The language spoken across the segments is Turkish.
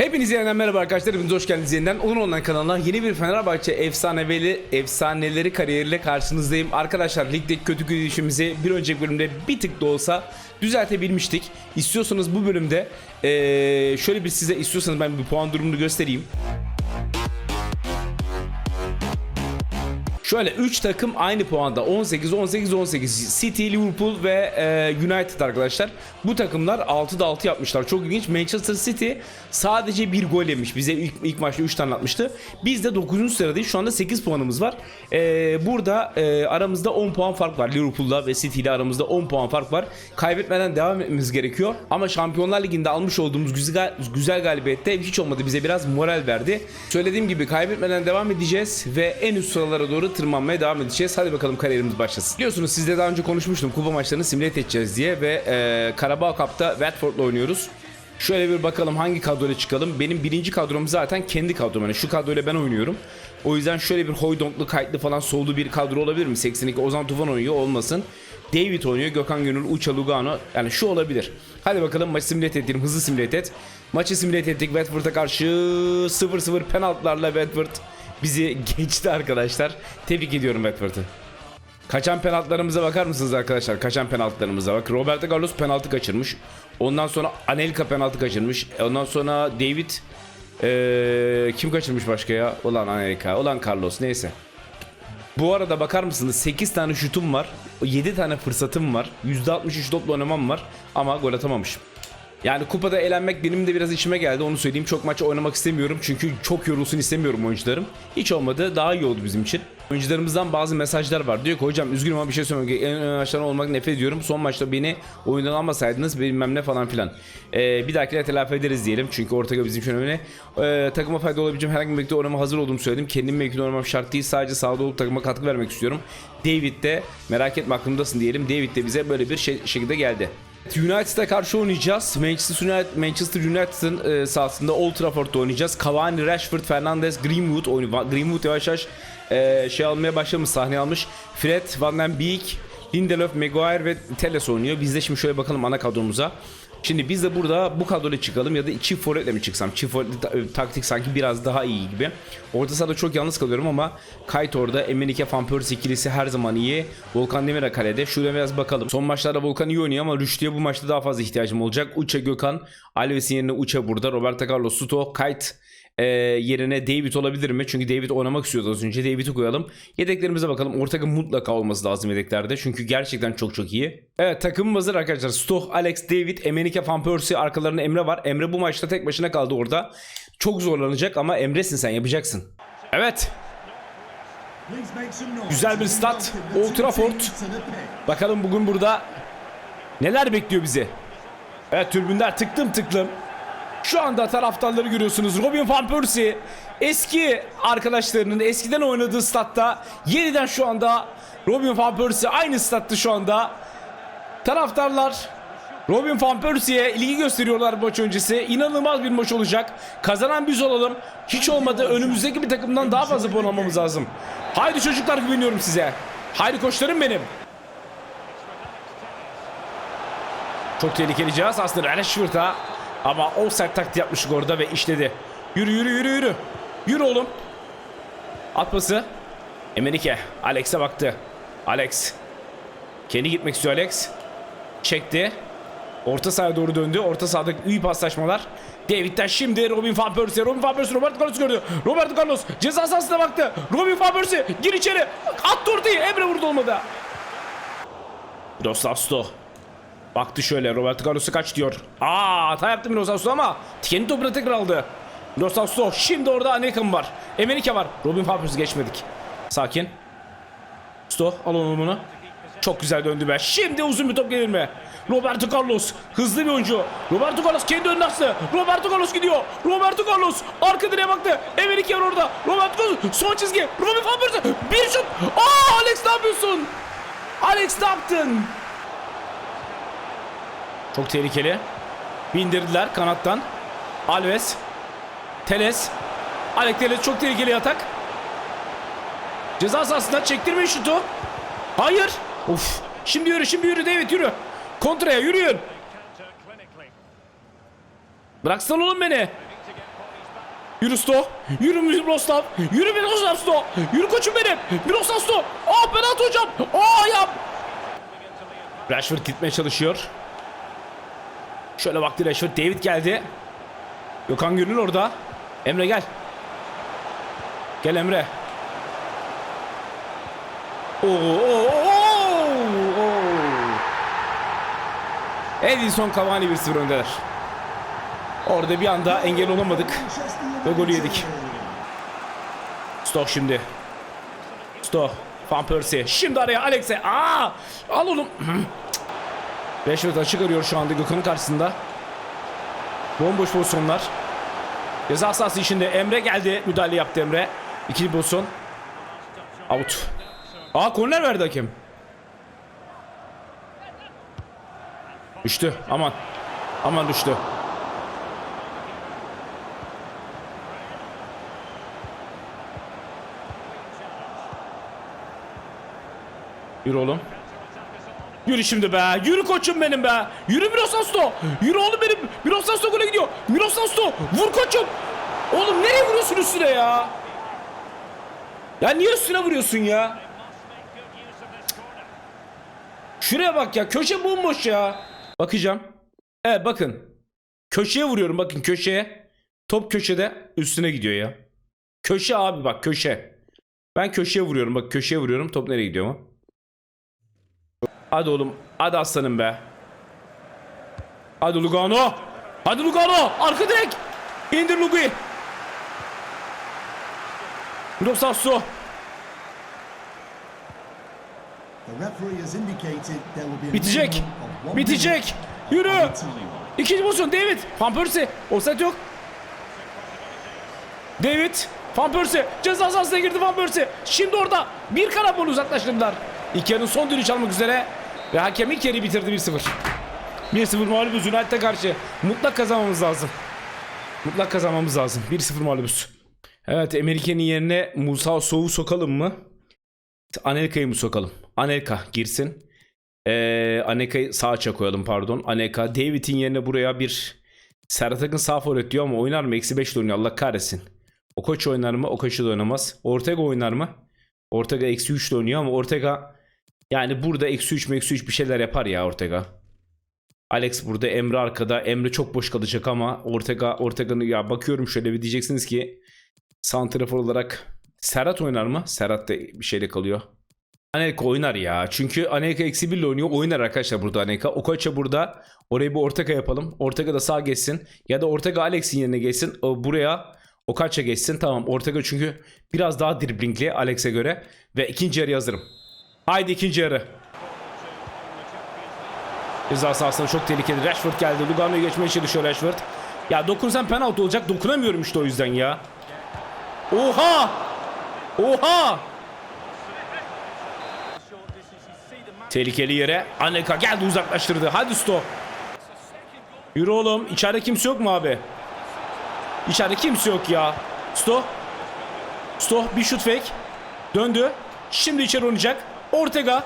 Hepinize yeniden merhaba arkadaşlar. Hepiniz hoş geldiniz yeniden. Onur Online kanalına yeni bir Fenerbahçe efsaneveli efsaneleri kariyeriyle karşınızdayım. Arkadaşlar ligdeki kötü gidişimizi bir önceki bölümde bir tık da olsa düzeltebilmiştik. İstiyorsanız bu bölümde eee, şöyle bir size istiyorsanız ben bir puan durumunu göstereyim. Şöyle 3 takım aynı puanda 18 18 18 City, Liverpool ve e, United arkadaşlar. Bu takımlar 6'da 6 yapmışlar. Çok ilginç. Manchester City sadece bir gol yemiş. Bize ilk, ilk maçta 3 tane atmıştı. Biz de 9. sıradayız. Şu anda 8 puanımız var. E, burada e, aramızda 10 puan fark var. Liverpool'la ve City ile aramızda 10 puan fark var. Kaybetmeden devam etmemiz gerekiyor. Ama Şampiyonlar Ligi'nde almış olduğumuz güzel, güzel galibiyette hiç olmadı bize biraz moral verdi. Söylediğim gibi kaybetmeden devam edeceğiz ve en üst sıralara doğru tırmanmaya devam edeceğiz. Hadi bakalım kariyerimiz başlasın. Biliyorsunuz sizle daha önce konuşmuştum kupa maçlarını simüle edeceğiz diye ve e, Karabağ Cup'ta Watford'la oynuyoruz. Şöyle bir bakalım hangi kadroyla çıkalım. Benim birinci kadrom zaten kendi kadrom. Yani şu kadroyla ben oynuyorum. O yüzden şöyle bir Hoydonklu, kayıtlı falan soldu bir kadro olabilir mi? 82 Ozan Tufan oynuyor olmasın. David oynuyor, Gökhan Gönül, Uça Lugano. Yani şu olabilir. Hadi bakalım maçı simüle edelim, hızlı simüle et. Maçı simüle ettik Watford'a karşı 0-0 penaltılarla Watford bizi geçti arkadaşlar. Tebrik ediyorum Watford'u. Kaçan penaltılarımıza bakar mısınız arkadaşlar? Kaçan penaltılarımıza bak. Roberto Carlos penaltı kaçırmış. Ondan sonra Anelka penaltı kaçırmış. Ondan sonra David eee, kim kaçırmış başka ya? Ulan Anelka, ulan Carlos neyse. Bu arada bakar mısınız 8 tane şutum var. 7 tane fırsatım var. %63 topla oynamam var ama gol atamamışım. Yani kupada eğlenmek benim de biraz içime geldi onu söyleyeyim. Çok maç oynamak istemiyorum çünkü çok yorulsun istemiyorum oyuncularım. Hiç olmadı daha iyi oldu bizim için. Oyuncularımızdan bazı mesajlar var. Diyor ki hocam üzgünüm ama bir şey söyleyeyim. En maçlardan olmak nefret ediyorum. Son maçta beni oyundan almasaydınız bilmem ne falan filan. Ee, bir dahakine telafi ederiz diyelim. Çünkü ortaga bizim için önemli. Ee, takıma fayda olabileceğim herhangi bir mevkide oynamaya hazır olduğumu söyledim. Kendim mevkide oynamam şart değil. Sadece sahada olup takıma katkı vermek istiyorum. David de merak etme aklımdasın diyelim. David de bize böyle bir şey, şekilde geldi. United'a karşı oynayacağız. Manchester United Manchester United'ın e, sahasında Old Trafford'da oynayacağız. Cavani, Rashford, Fernandes, Greenwood oynuyor. Greenwood yavaş yavaş e, şey almaya başlamış, sahne almış. Fred, Van den Beek, Lindelöf, Maguire ve Telles oynuyor. Biz de şimdi şöyle bakalım ana kadromuza. Şimdi biz de burada bu kadroyla çıkalım ya da çift forvetle mi çıksam? Çift forvetli e, taktik sanki biraz daha iyi gibi. Orta sahada çok yalnız kalıyorum ama Kayt orada, Emenike Van Persie ikilisi her zaman iyi. Volkan Demir'e kalede. Şuraya biraz bakalım. Son maçlarda Volkan iyi oynuyor ama Rüştü'ye bu maçta daha fazla ihtiyacım olacak. Uça Gökhan, Alves'in yerine Uça burada. Roberto Carlos, Suto, Kayt e, yerine David olabilir mi? Çünkü David oynamak istiyordu az önce. David'i koyalım. Yedeklerimize bakalım. Orta takım mutlaka olması lazım yedeklerde. Çünkü gerçekten çok çok iyi. Evet takımım hazır arkadaşlar. Stoh, Alex, David, Emenike, Van Persie. Arkalarında Emre var. Emre bu maçta tek başına kaldı orada. Çok zorlanacak ama Emre'sin sen yapacaksın. Evet. Güzel bir stat. Old Trafford. Bakalım bugün burada neler bekliyor bizi. Evet türbünler tıklım tıklım. Şu anda taraftarları görüyorsunuz. Robin Van Persie eski arkadaşlarının eskiden oynadığı statta yeniden şu anda Robin Van Persie aynı statta şu anda. Taraftarlar Robin Van Persie'ye ilgi gösteriyorlar maç öncesi. İnanılmaz bir maç olacak. Kazanan biz olalım. Hiç olmadı önümüzdeki bir takımdan daha fazla puan almamız lazım. Haydi çocuklar güveniyorum size. Haydi koçlarım benim. Çok tehlikeli cihaz aslında Rashford'a ama offside taktiği yapmıştık orada ve işledi. Yürü yürü yürü yürü. Yürü oğlum. At pası. Emenike. Alex'e baktı. Alex. Kendi gitmek istiyor Alex. Çekti. Orta sahaya doğru döndü. Orta sahada iyi paslaşmalar. David'den şimdi Robin Van Persie. Robin Van Persie Roberto Carlos gördü. Roberto Carlos ceza sahasına baktı. Robin Van Persie gir içeri. Attı ortayı. Emre vurdu olmadı. Miroslav. Baktı şöyle Roberto Carlos'u kaç diyor. Aa hata yaptı Miroslav Sto ama kendi topunu tekrar aldı. Miroslav Sto şimdi orada Anelka var. Emenike var. Robin Persie geçmedik. Sakin. Sto al onu bunu. Çok güzel döndü be. Şimdi uzun bir top gelir mi? Roberto Carlos hızlı bir oyuncu. Roberto Carlos kendi önüne açtı. Roberto Carlos gidiyor. Roberto Carlos arka direğe baktı. Emenike var orada. Roberto Carlos son çizgi. Robin Persie bir şut. Aa Alex ne yapıyorsun? Alex ne yaptın? Çok tehlikeli. Bindirdiler kanattan. Alves. Teles. Alex Teles çok tehlikeli atak. Ceza sahasından çektirmeyin şutu. Hayır. Of. Şimdi yürü şimdi yürü David yürü. Kontraya yürüyün. Bıraksan oğlum beni. Yürü Sto. Yürü Miroslav. Yürü Miroslav Sto. Yürü koçum benim. Miroslav Sto. Aa penaltı hocam. Aa ayağım. Rashford gitmeye çalışıyor. Şöyle baktı Rashford. David geldi. Gökhan Gönül orada. Emre gel. Gel Emre. Oo, oo, oo, oo. Edinson Cavani 1-0 öndeler. Orada bir anda engel olamadık. Ve golü yedik. Stok şimdi. Stok. Van Persie. Şimdi araya Alex'e. Aa! Al oğlum. Rashford açık arıyor şu anda Gökhan'ın karşısında. Bomboş pozisyonlar. Ceza sahası içinde Emre geldi. Müdahale yaptı Emre. İkinci pozisyon. Out. Aa korner verdi hakem. Düştü. Aman. Aman düştü. Yürü oğlum. Yürü şimdi be. Yürü koçum benim be. Yürü Miroslav Sto. Yürü oğlum benim. Miroslav Sto gole gidiyor. Miroslav Sto. Vur koçum. Oğlum nereye vuruyorsun üstüne ya? Ya niye üstüne vuruyorsun ya? Şuraya bak ya. Köşe bomboş ya. Bakacağım. Evet bakın. Köşeye vuruyorum bakın köşeye. Top köşede üstüne gidiyor ya. Köşe abi bak köşe. Ben köşeye vuruyorum bak köşeye vuruyorum. Top nereye gidiyor mu? Hadi oğlum. Hadi aslanım be. Hadi Lugano. Hadi Lugano. Arka direk. İndir Lugui. Miroslav Su. Bitecek. Bitecek. Yürü. İkinci pozisyon David. Van Persie. Offside yok. David. Van Persie. Ceza sahasına girdi Van Persie. Şimdi orada bir karambol uzaklaştırdılar. İlk yarının son düdüğü çalmak üzere. Ve hakem ilk yarıyı bitirdi 1-0. 1-0 mağlubuz United'e karşı. Mutlak kazanmamız lazım. Mutlak kazanmamız lazım. 1-0 mağlubuz. Evet Amerika'nın yerine Musa Sow'u sokalım mı? Anelka'yı mı sokalım? Anelka girsin. Ee, Anelka'yı sağa koyalım pardon. Anelka. David'in yerine buraya bir Serhat Akın sağ forvet diyor ama oynar mı? Eksi 5 oynuyor Allah kahretsin. O koç oynar mı? O koçu da oynamaz. Ortega oynar mı? Ortega eksi 3 oynuyor ama Ortega yani burada eksi 3 eksi 3 bir şeyler yapar ya Ortega. Alex burada Emre arkada. Emre çok boş kalacak ama Ortega Ortega'nın ya bakıyorum şöyle bir diyeceksiniz ki santrafor olarak Serhat oynar mı? Serhat da bir şeyle kalıyor. Anelka oynar ya. Çünkü Anelka eksi 1 ile oynuyor. Oynar arkadaşlar burada Anelka. Okocha burada. Orayı bir Ortega yapalım. Ortega da sağ geçsin. Ya da Ortega Alex'in yerine geçsin. Buraya Okacha geçsin. Tamam Ortega çünkü biraz daha driblingli Alex'e göre. Ve ikinci yarı hazırım. Haydi ikinci yarı. Ceza sahasında çok tehlikeli. Rashford geldi. Lugano'yu geçmeye çalışıyor Rashford. Ya dokunsam penaltı olacak. Dokunamıyorum işte o yüzden ya. Oha! Oha! Tehlikeli yere Anelka geldi uzaklaştırdı. Hadi Sto. Yürü oğlum. İçeride kimse yok mu abi? İçeride kimse yok ya. Sto. Sto bir şut fake. Döndü. Şimdi içeri oynayacak. Ortega.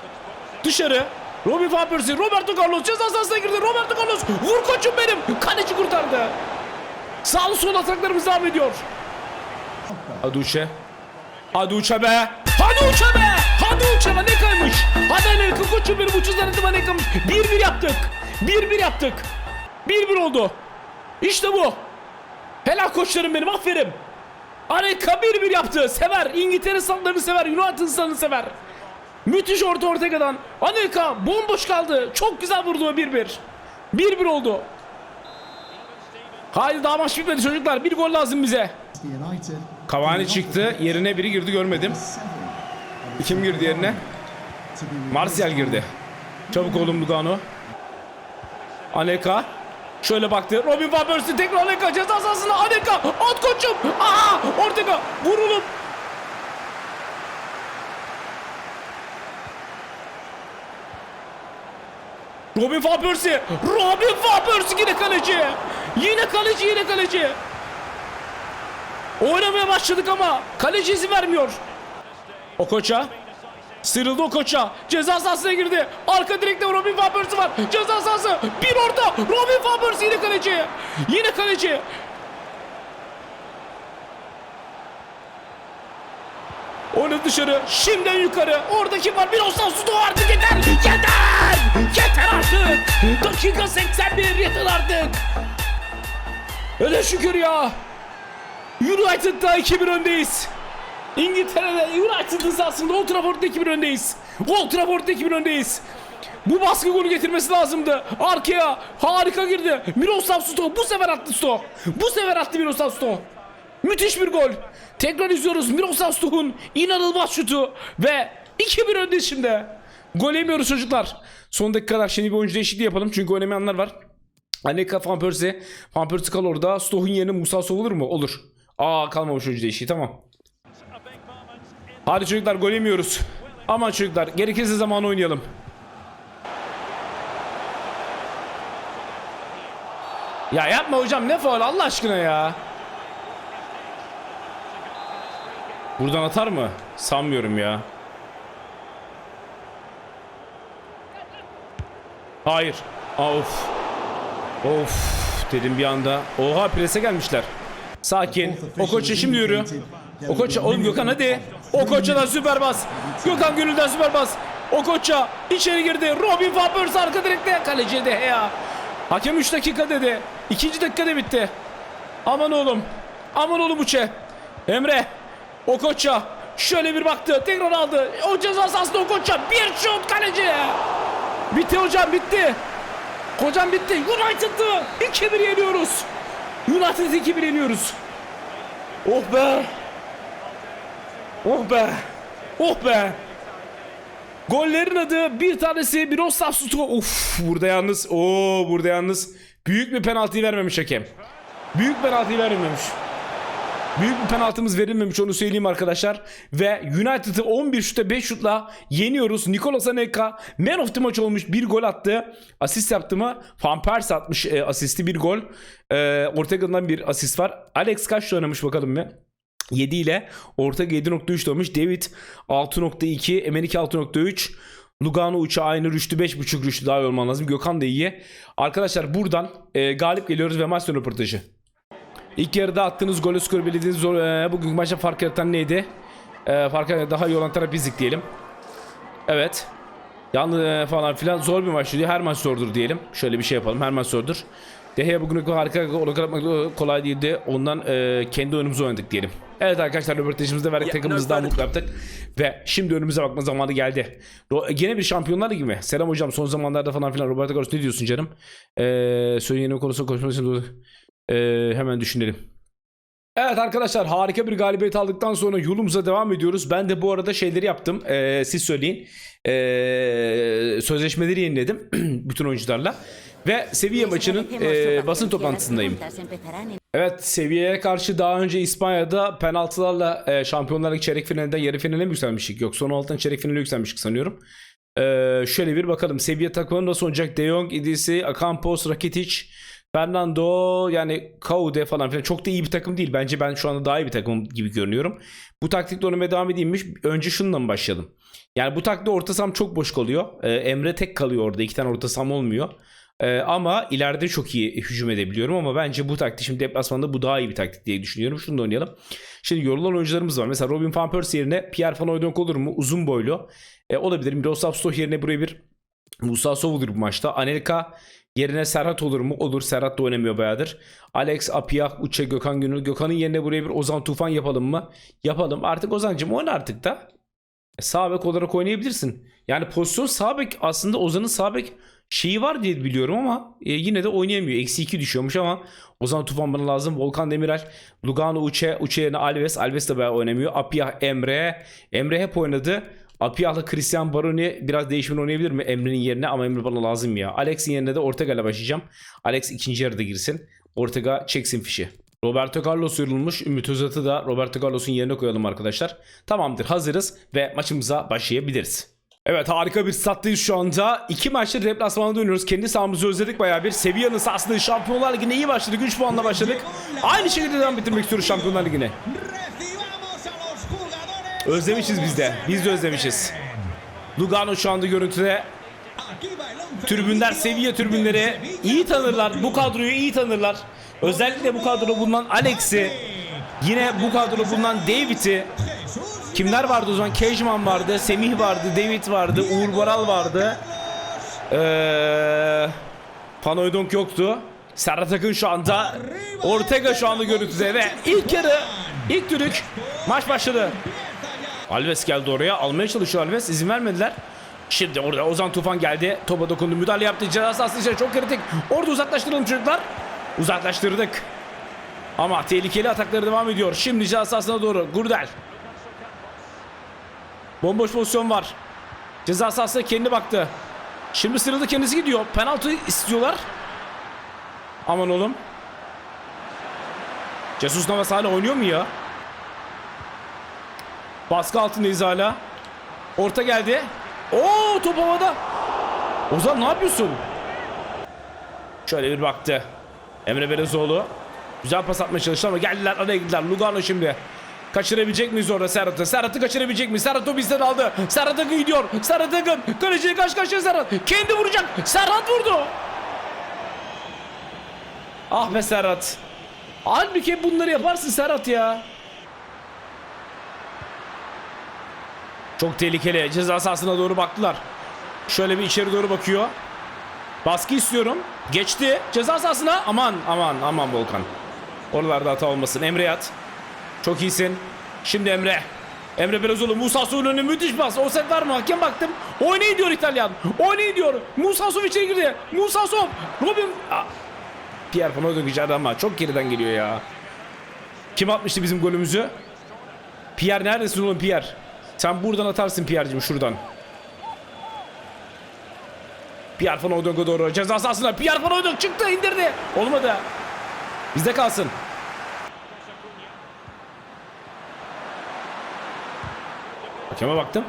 Dışarı. Robin Van Persie. Roberto Carlos ceza sahasına girdi. Roberto Carlos. Vur koçum benim. Kaleci kurtardı. Sağlı sol ataklarımız devam ediyor. Hadi Uçe. Hadi Uçe be. Hadi Uçe be. Hadi Uçe be. Ne kaymış. Hadi Anelka koçum benim ucuz denedim Anelka. 1-1 yaptık. 1-1 yaptık. 1-1 oldu. İşte bu. Helal koçlarım benim aferin. Anelka 1-1 yaptı. Sever. İngiltere standlarını sever. United standını sever. Müthiş orta Ortega'dan. Anelka bomboş kaldı. Çok güzel vurdu o 1-1. 1-1 oldu. Haydi daha maç bitmedi çocuklar. Bir gol lazım bize. Cavani çıktı. Yerine biri girdi görmedim. Kim girdi yerine? Martial girdi. Çabuk oğlum Lugano. Anelka. Şöyle baktı. Robin Van Persie tekrar Anelka ceza sahasına. Anelka. At koçum. Aa! Ortega. Vurulun. Robin Van Persie. Robin Van Persie yine kaleci. Yine kaleci yine kaleci. Oynamaya başladık ama kaleci izin vermiyor. O koça. Sıyrıldı o koça. Ceza sahasına girdi. Arka direkte Robin Van Persie var. Ceza sahası. Bir orta. Robin Van Persie yine kaleci. Yine kaleci. Oynadı dışarı. Şimdiden yukarı. Orada kim var? Bir olsan su artık yeter. Yeter. Yeter artık. Dakika 81 yeter artık. Öyle şükür ya. United'da 2-1 öndeyiz. İngiltere'de United'ın sahasında Old Trafford'da 2-1 öndeyiz. Old Trafford'da 2-1 öndeyiz. Bu baskı golü getirmesi lazımdı. Arkaya harika girdi. Miroslav Sto bu sefer attı Sto. Bu sefer attı Miroslav Sto. Müthiş bir gol. Tekrar izliyoruz Miroslav Stoh'un inanılmaz şutu ve 2-1 öndeyiz şimdi. Gol yemiyoruz çocuklar. Son dakikalar şimdi bir oyuncu değişikliği yapalım çünkü oynamayanlar var. Aneka Van Persie. Van Persie kal orada. Stoh'un yerine Musa Sow olur mu? Olur. Aa kalmamış oyuncu değişikliği tamam. Hadi çocuklar gol yemiyoruz. Aman çocuklar gerekirse zaman oynayalım. Ya yapma hocam ne faul Allah aşkına ya. Buradan atar mı? Sanmıyorum ya. Hayır. Of. Of dedim bir anda. Oha prese gelmişler. Sakin. O koça şimdi yürü. O koça oğlum Gökhan hadi. O koçadan süper bas. Gökhan Gönül'den süper bas. O koça içeri girdi. Robin Van Persie arka direkte. Kaleci de ya. Hakem 3 dakika dedi. 2. dakikada bitti. Aman oğlum. Aman oğlum Uçe. Emre. O koça. Şöyle bir baktı. Tekrar aldı. O ceza sahasında o koça. Bir şut kaleci. Bitti hocam bitti. Hocam bitti. United'ı 2-1 yeniyoruz. United'ı 2-1 yeniyoruz. Oh be. Oh be. Oh be. Gollerin adı bir tanesi Miroslav Suto. Uf burada yalnız. Oo burada yalnız. Büyük bir penaltıyı vermemiş hakem. Büyük penaltıyı vermemiş. Büyük bir penaltımız verilmemiş onu söyleyeyim arkadaşlar. Ve United'ı 11 şuta 5 şutla yeniyoruz. Nikolas Anelka man of the match olmuş bir gol attı. Asist yaptı mı? Van Persie atmış e, asisti bir gol. E, Ortega'dan bir asist var. Alex kaç oynamış bakalım bir. 7 ile Ortega 7.3 olmuş. David 6.2, Emenike 6.3. Lugano uça aynı rüştü 5.5 rüştü daha iyi olman lazım. Gökhan da iyi. Arkadaşlar buradan e, galip geliyoruz ve maç sonu röportajı. İlk yarıda attığınız golü skor belirlediğiniz zor, e, bugünkü maçta fark yaratan neydi? E, fark daha iyi olan taraf bizdik diyelim. Evet. Yalnız e, falan filan zor bir maç diyor. Her maç zordur diyelim. Şöyle bir şey yapalım. Her maç zordur. Dehe'ye bugün harika gol atmak kolay değildi. Ondan e, kendi oyunumuzu oynadık diyelim. Evet arkadaşlar röportajımızda verdik takımımızdan mutlu yaptık. Ve şimdi önümüze bakma zamanı geldi. Ro- Gene bir şampiyonlar gibi mi? Selam hocam son zamanlarda falan filan Roberto Carlos ne diyorsun canım? Ee, söyleyenin konusunda konuşmak için ee, hemen düşünelim. Evet arkadaşlar harika bir galibiyet aldıktan sonra yolumuza devam ediyoruz. Ben de bu arada şeyleri yaptım. Ee, siz söyleyin. Ee, sözleşmeleri yeniledim bütün oyuncularla. Ve Sevilla maçının ee, basın toplantısındayım. Evet seviyeye karşı daha önce İspanya'da penaltılarla e, Şampiyonlar Ligi çeyrek finalinde yarı finale mi yükselmiştik? Yok son altın çeyrek finale yükselmiştik sanıyorum. Ee, şöyle bir bakalım. Seviye takımı nasıl olacak? De Jong, Idrisi, Akampos, Rakitic, Fernando yani Kaude falan filan çok da iyi bir takım değil. Bence ben şu anda daha iyi bir takım gibi görünüyorum. Bu taktikle oynamaya devam edeyimmiş. Önce şununla mı başlayalım? Yani bu taktikte orta saham çok boş kalıyor. Ee, Emre tek kalıyor orada. İki tane orta saham olmuyor. Ee, ama ileride çok iyi hücum edebiliyorum ama bence bu taktik şimdi deplasmanda bu daha iyi bir taktik diye düşünüyorum. Şunu da oynayalım. Şimdi yorulan oyuncularımız var. Mesela Robin Van Persie yerine Pierre Van Hooydonk olur mu? Uzun boylu. Ee, olabilir. Miroslav Stoh yerine buraya bir Musa Sov olur bu maçta. Anelka yerine Serhat olur mu? Olur. Serhat da oynamıyor bayağıdır. Alex, Apiyah, Uçe, Gökhan Gönül. Gökhan'ın yerine buraya bir Ozan Tufan yapalım mı? Yapalım. Artık Ozan'cım oyna artık da. E, Sağ bek olarak oynayabilirsin. Yani pozisyon sağ bek aslında Ozan'ın sağ bek şeyi var diye biliyorum ama e, yine de oynayamıyor. Eksi 2 düşüyormuş ama Ozan Tufan bana lazım. Volkan Demirel, Lugano Uçe, Uçe yerine Alves. Alves de bayağı oynamıyor. Apiyah, Emre. Emre hep oynadı. Apiyah'la Christian Baroni biraz değişimini oynayabilir mi Emre'nin yerine ama Emre bana lazım ya. Alex'in yerine de Ortega'yla başlayacağım. Alex ikinci yarıda girsin. Ortega çeksin fişi. Roberto Carlos yorulmuş. Ümit Özat'ı da Roberto Carlos'un yerine koyalım arkadaşlar. Tamamdır hazırız ve maçımıza başlayabiliriz. Evet harika bir stat'tayız şu anda. İki maçtır deplasmana dönüyoruz. Kendi sahamızı özledik bayağı bir. Sevilla'nın sahasında Şampiyonlar Ligi'ne iyi başladık. 3 puanla başladık. Aynı şekilde devam bitirmek istiyoruz Şampiyonlar Ligi'ne. Özlemişiz biz de. Biz de özlemişiz. Lugano şu anda görüntüde. Tribünler, de tribünleri iyi tanırlar. Bu kadroyu iyi tanırlar. Özellikle bu kadroda bulunan Alex'i, yine bu kadroda bulunan David'i, Kimler vardı o zaman? Kejman vardı, Semih vardı, David vardı, Uğur Baral vardı. Ee, Panoydonk yoktu. Serhat Akın şu anda Ortega şu anda görüntüde ve ilk yarı ilk düdük maç başladı. Alves geldi oraya almaya çalışıyor Alves izin vermediler. Şimdi orada Ozan Tufan geldi. Topa dokundu. Müdahale yaptı. Ceza sahası içeri çok kritik. Orada uzaklaştıralım çocuklar. Uzaklaştırdık. Ama tehlikeli atakları devam ediyor. Şimdi ceza sahasına doğru. Gurdel. Bomboş pozisyon var. Ceza sahasına kendi baktı. Şimdi sırada kendisi gidiyor. Penaltı istiyorlar. Aman oğlum. Jesus Navas hala oynuyor mu ya? Baskı altındayız hala. Orta geldi. Oo top havada. Ozan ne yapıyorsun? Şöyle bir baktı. Emre Belezoğlu. Güzel pas atmaya çalıştı ama geldiler araya girdiler. Lugano şimdi. Kaçırabilecek miyiz orada Serhat'ı? Serhat'ı kaçırabilecek miyiz? Serhat o bizden aldı. Serhat Akın gidiyor. Serhat Akın. Kaleciyle karşı karşıya Serhat. Kendi vuracak. Serhat vurdu. Ah be Serhat. Halbuki bunları yaparsın Serhat ya. Çok tehlikeli. Ceza sahasına doğru baktılar. Şöyle bir içeri doğru bakıyor. Baskı istiyorum. Geçti. Ceza sahasına. Aman aman aman Volkan. Oralarda hata olmasın. Emre yat. Çok iyisin. Şimdi Emre. Emre Belözoğlu Musa önüne müthiş pas. Offset var mı? Hakem baktım. Oynayın diyor İtalyan. Oynayın diyor. Musa Sow içeri girdi. Musa Sow. Robin. Pierre Panodo güzeldi ama çok geriden geliyor ya. Kim atmıştı bizim golümüzü? Pierre neredesin oğlum Pierre? Sen buradan atarsın Pierre'cim şuradan. Pierre Van Hooydonck'a doğru ceza sahasına Pierre Van Hooydonck çıktı indirdi. Olmadı. Bizde kalsın. Hakeme baktım.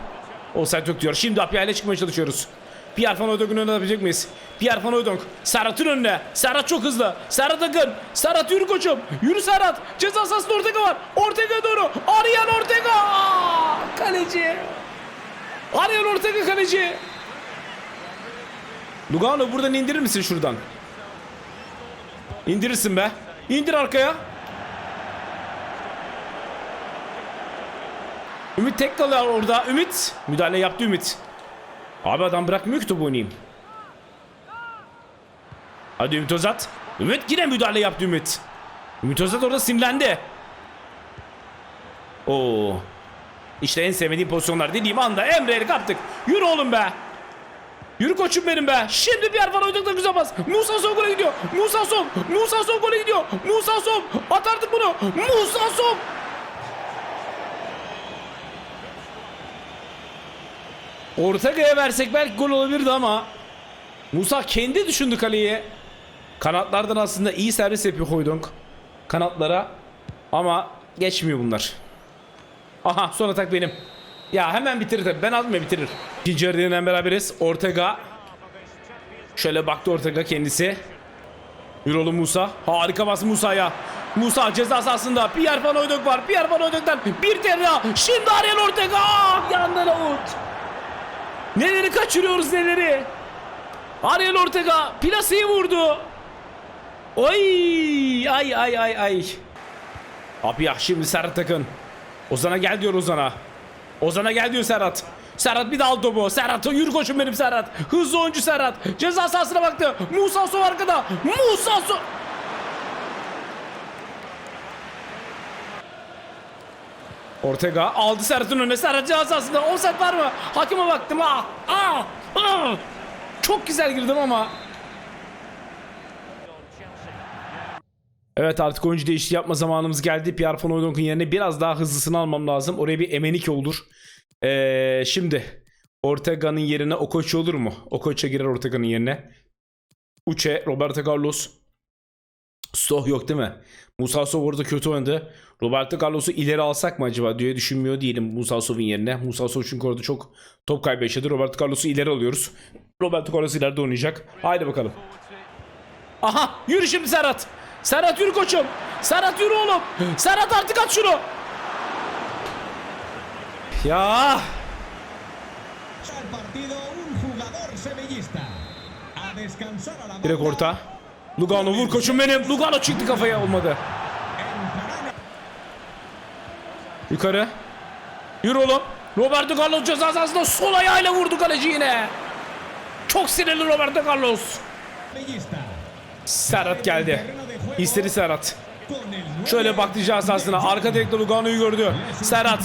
Offside yok diyor. Şimdi Apia ile çıkmaya çalışıyoruz. Pierre Van Hooydonk'un önüne atabilecek miyiz? Pierre Van Hooydonk. Serhat'ın önüne. Serhat çok hızlı. Serhat Akın. Serhat yürü koçum. Yürü Serhat. Ceza sahasında Ortega var. Ortega'ya doğru. Arayan Ortega. Kaleci. Arayan Ortega kaleci. Lugano buradan indirir misin şuradan? İndirirsin be. İndir arkaya. Ümit tek kalıyor orada. Ümit. Müdahale yaptı Ümit. Abi adam bırakmıyor ki topu oynayayım. Hadi Ümit Özat. Ümit yine müdahale yaptı Ümit. Ümit Özat orada sinirlendi. Oo. İşte en sevmediğim pozisyonlar dediğim anda Emre'yi kaptık. Yürü oğlum be. Yürü koçum benim be. Şimdi bir oynadık da güzel pas. Musa Son gole gidiyor. Musa Son. Musa Son gole gidiyor. Musa Son. Atardık bunu. Musa Son. Ortega'ya versek belki gol olabilirdi ama Musa kendi düşündü kaleyi. Kanatlardan aslında iyi servis yapıyor Hoydonk. Kanatlara. Ama geçmiyor bunlar. Aha son atak benim. Ya hemen bitirir tabii. Ben aldım ya bitirir. İkinci yarı yeniden beraberiz. Ortega. Şöyle baktı Ortega kendisi. Yürü oğlum Musa. Harika bas Musa'ya. Musa ceza sahasında. Pierre Van Hooydonk var. Pierre Van Hooydonk'tan bir daha. Şimdi Ariel Ortega. Ah, Yandan avut. Neleri kaçırıyoruz neleri. Ariel Ortega plaseyi vurdu. Oy ay ay ay ay. Abi ya şimdi Serhat Akın. Ozan'a gel diyor Ozan'a. Ozan'a gel diyor Serhat. Serhat bir dal topu. Serhat yürü koşun benim Serhat. Hızlı oyuncu Serhat. Ceza sahasına baktı. Musa Sov arkada. Musa Sov. Ortega aldı Serhat'ın önüne. Serhat ceza sahasında. Offside var mı? Hakime baktım. Ah, ah, ah. Çok güzel girdim ama. Evet artık oyuncu değişikliği yapma zamanımız geldi. Pierre Van yerine biraz daha hızlısını almam lazım. Oraya bir Emenike olur. Ee, şimdi Ortega'nın yerine Okocha olur mu? Okocha girer Ortega'nın yerine. Uche, Roberto Carlos. Stoh yok değil mi? Musa Sov orada kötü oynadı. Roberto Carlos'u ileri alsak mı acaba diye düşünmüyor değilim Musa Sov'un yerine. Musa Sov çünkü orada çok top kaybı yaşadı. Roberto Carlos'u ileri alıyoruz. Roberto Carlos ileride oynayacak. Haydi bakalım. Aha yürü şimdi Serhat. Serhat yürü koçum. Serhat yürü oğlum. Serhat artık at şunu. Ya direkt orta. Lugano vur koçum benim. Lugano çıktı kafaya olmadı. Yukarı. Yürü oğlum. Roberto Carlos ceza sahasında sol ayağıyla vurdu kaleci yine. Çok sinirli Roberto Carlos. Serhat geldi. İstedi Serhat. Şöyle baktı ceza sahasına. Arka direkte Lugano'yu gördü. Serhat.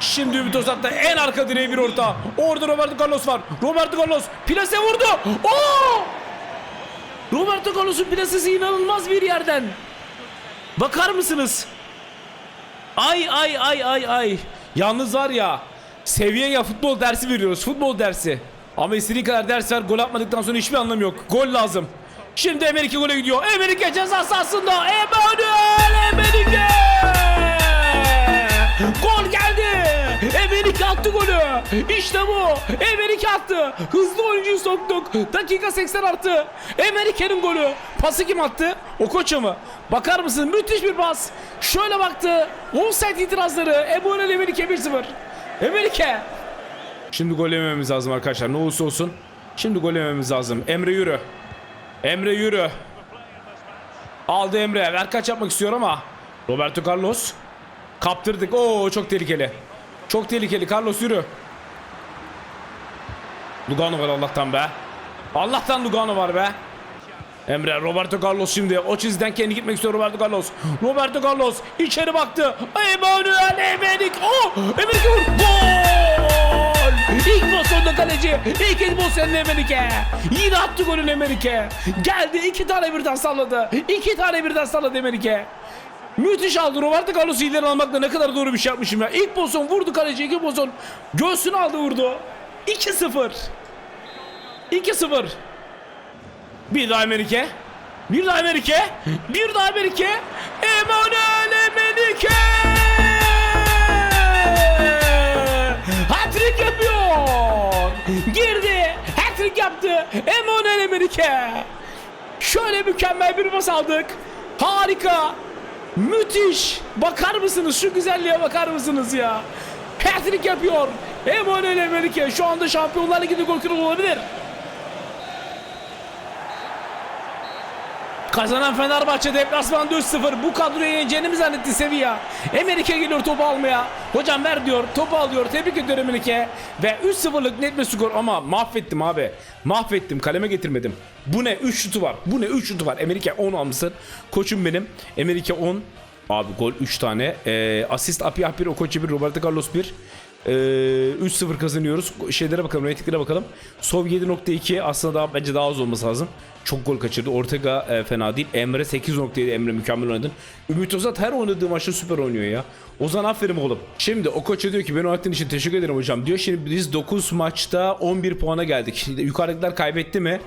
Şimdi Ümit Özat'ta en arka direğe bir orta. Orada Roberto Carlos var. Roberto Carlos plase vurdu. Oo! Roberto Carlos'un plasesi inanılmaz bir yerden. Bakar mısınız? Ay ay ay ay ay. Yalnız var ya seviye ya futbol dersi veriyoruz. Futbol dersi. Ama istediğin kadar ders ver. Gol atmadıktan sonra hiçbir anlamı yok. Gol lazım. Şimdi Emerike gole gidiyor. Emerike ceza sahasında. Emanuel Emerike. Gol geldi. Emerike attı golü. İşte bu. Emerike attı. Hızlı oyuncuyu soktuk. Dakika 80 arttı. Emerike'nin golü. Pası kim attı? O koça mı? Bakar mısın? Müthiş bir pas. Şöyle baktı. Offside itirazları. Emanuel Emerike 1-0. Emerike. Şimdi gol yememiz lazım arkadaşlar. Ne olursa olsun. Şimdi gol yememiz lazım. Emre yürü. Emre yürü. Aldı Emre. Ver kaç yapmak istiyor ama. Roberto Carlos. Kaptırdık. Oo çok tehlikeli. Çok tehlikeli. Carlos yürü. Lugano var Allah'tan be. Allah'tan Lugano var be. Emre Roberto Carlos şimdi o çizgiden kendi gitmek istiyor Roberto Carlos. Roberto Carlos içeri baktı. Emanuel Emerik. Oh! Emerik vur. Gol! İlk pozisyonda kaleci. İlk pozisyonda Emerik'e. Yine attı golün Emerik'e. Geldi iki tane birden salladı. İki tane birden salladı Emerik'e. Müthiş aldı. Roberto Carlos'u ileri almakla ne kadar doğru bir şey yapmışım ya. İlk pozisyon vurdu kaleci. iki pozisyon göğsünü aldı vurdu. 2-0. 2-0. Bir daha Emenike. Bir daha Emenike. Bir daha Emenike. Emanuel Emenike. Hat-trick yaptı. Emanuel Emenike. Şöyle mükemmel bir pas aldık. Harika. Müthiş. Bakar mısınız? Şu güzelliğe bakar mısınız ya? Hat-trick yapıyor. Emanuel Emenike şu anda Şampiyonlar Ligi'nde gol olabilir. Kazanan Fenerbahçe deplasmanda 3-0. Bu kadroyu yeneceğini mi zannetti Sevilla? Emerike geliyor topu almaya. Hocam ver diyor. Topu alıyor. Tebrik ediyorum Emerike. Ve 3-0'lık net bir skor ama mahvettim abi. Mahvettim. Kaleme getirmedim. Bu ne? 3 şutu var. Bu ne? 3 şutu var. Emerike 10 almışsın. Koçum benim. Emerike 10. Abi gol 3 tane. Ee, asist Apiyah 1, Okoçi 1, Roberto Carlos 1. Ee, 3-0 kazanıyoruz. Şeylere bakalım, reytinglere bakalım. Sov 7.2 aslında daha bence daha az olması lazım. Çok gol kaçırdı. Ortega e, fena değil. Emre 8.7 Emre mükemmel oynadın. Ümit Ozat her oynadığı maçta süper oynuyor ya. Ozan aferin oğlum. Şimdi o koça diyor ki beni oynattığın için teşekkür ederim hocam diyor. Şimdi biz 9 maçta 11 puana geldik. Şimdi yukarıdakiler kaybetti mi?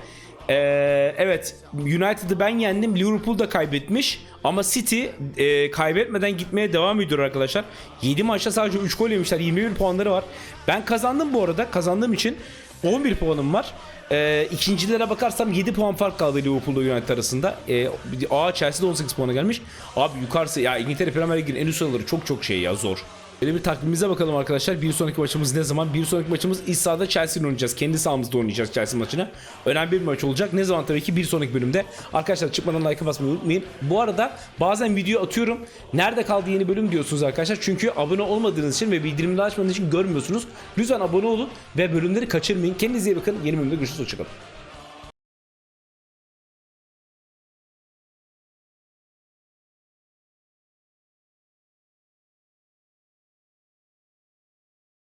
Ee, evet United'ı ben yendim. Liverpool da kaybetmiş. Ama City e, kaybetmeden gitmeye devam ediyor arkadaşlar. 7 maçta sadece 3 gol yemişler. 21 puanları var. Ben kazandım bu arada. Kazandığım için 11 puanım var. Ee, ikincilere bakarsam 7 puan fark kaldı Liverpool'la United arasında. Ee, Aa Chelsea de 18 puana gelmiş. Abi yukarısı ya İngiltere Premier Ligi'nin en üst sıraları çok çok şey ya zor. Böyle bir takvimimize bakalım arkadaşlar. Bir sonraki maçımız ne zaman? Bir sonraki maçımız iç sahada Chelsea'yle oynayacağız. Kendi sahamızda oynayacağız Chelsea maçını. Önemli bir maç olacak. Ne zaman tabii ki bir sonraki bölümde. Arkadaşlar çıkmadan like basmayı unutmayın. Bu arada bazen video atıyorum. Nerede kaldı yeni bölüm diyorsunuz arkadaşlar. Çünkü abone olmadığınız için ve bildirimleri açmadığınız için görmüyorsunuz. Lütfen abone olun ve bölümleri kaçırmayın. Kendinize iyi bakın. Yeni bölümde görüşürüz. Hoşçakalın.